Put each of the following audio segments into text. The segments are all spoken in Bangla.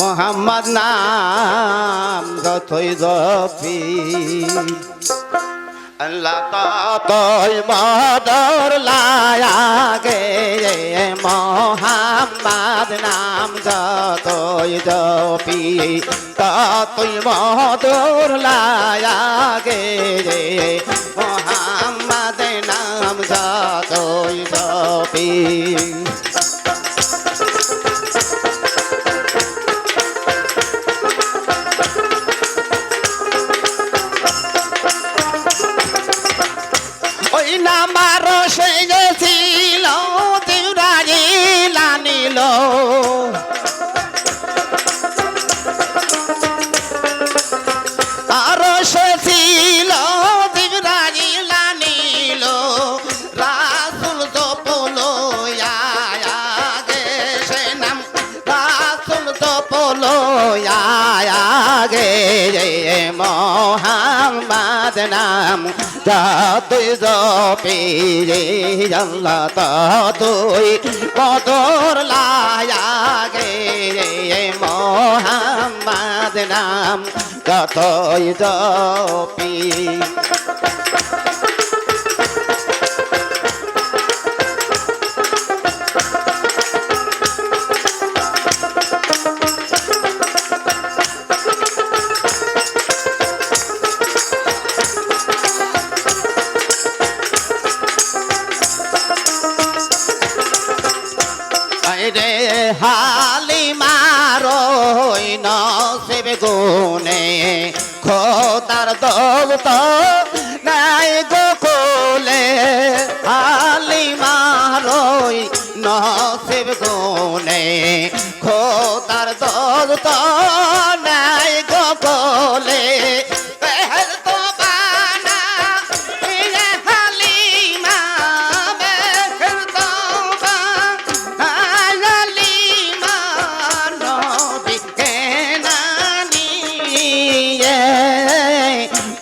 মোহাম্মদ নাম যতই জপি আল্লাহ ততই মদর লায়াগে মোহাম্মদ নাম যতই জপি ততই মদর লায়াগে মোহাম্মদ নাম যতই জপলো আগে মোহাম্মদ নাম তুই জপি রে, আল্লাহ তুই কদর লায়াগে মোহাম্মদ নাম কতই জপি। রে হালি মারো নসিব গুনে খোদার দৌলত নাই গো কোলে। হালি মারো নসিব গুনে খোদার দৌলত নাই গো কোলে।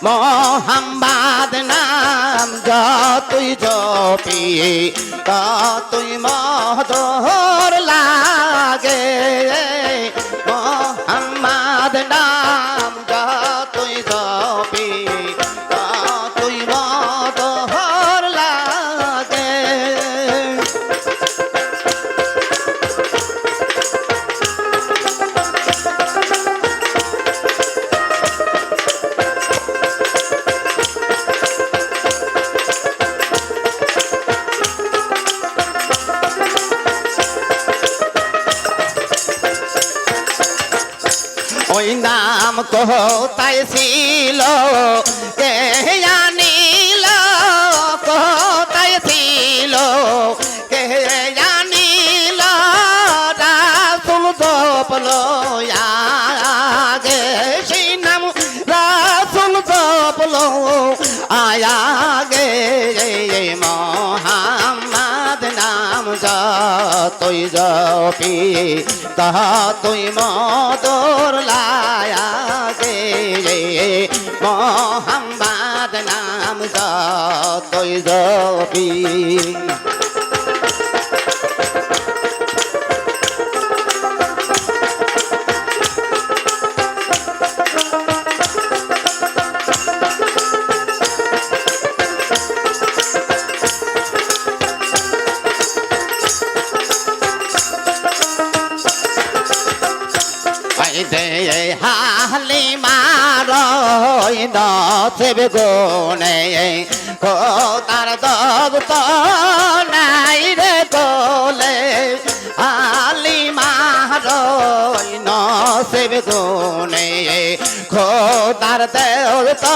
মোহাম্মদ নাম যতই জপি ততই মধুর নাম কোথায় ছিল। কোথায় ছিল। কে রাসুল দপলো আগে সেই নাম রাসুল দপলো আয়াগে যতই জপি তাহা তুই মদর লায়া গে মোহাম্মদ নাম যা তুই জপি। দে হালি মারই নথেব গুনে কো তার দব তো নাই রে কোলে। হালি মারই নথেব গুনে খো তার দেব তো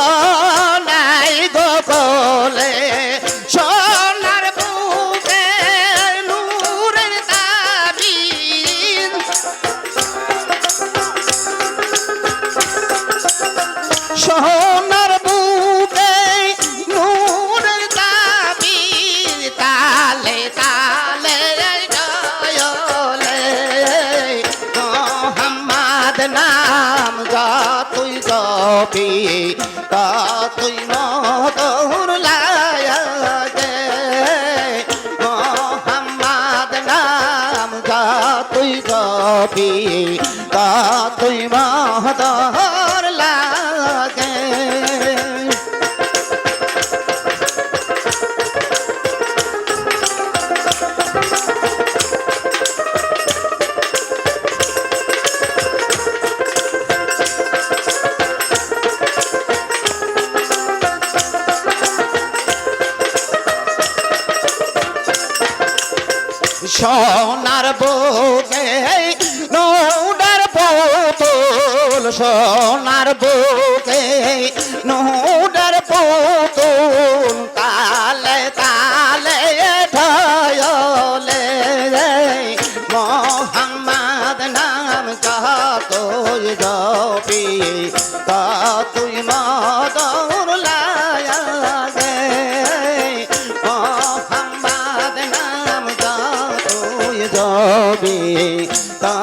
নাই গো জপি তা তুই মধুর লায়াগে মোহাম্মদ নাম যা তুই জপি তা তুই মহদর সোনার বুকে, নৌডার পুতুল, সোনার বুকে, নৌডার পুতুল, তালে তালে ঢয়লে। মোহাম্মদ নাম যতই জপি তা যাবে তা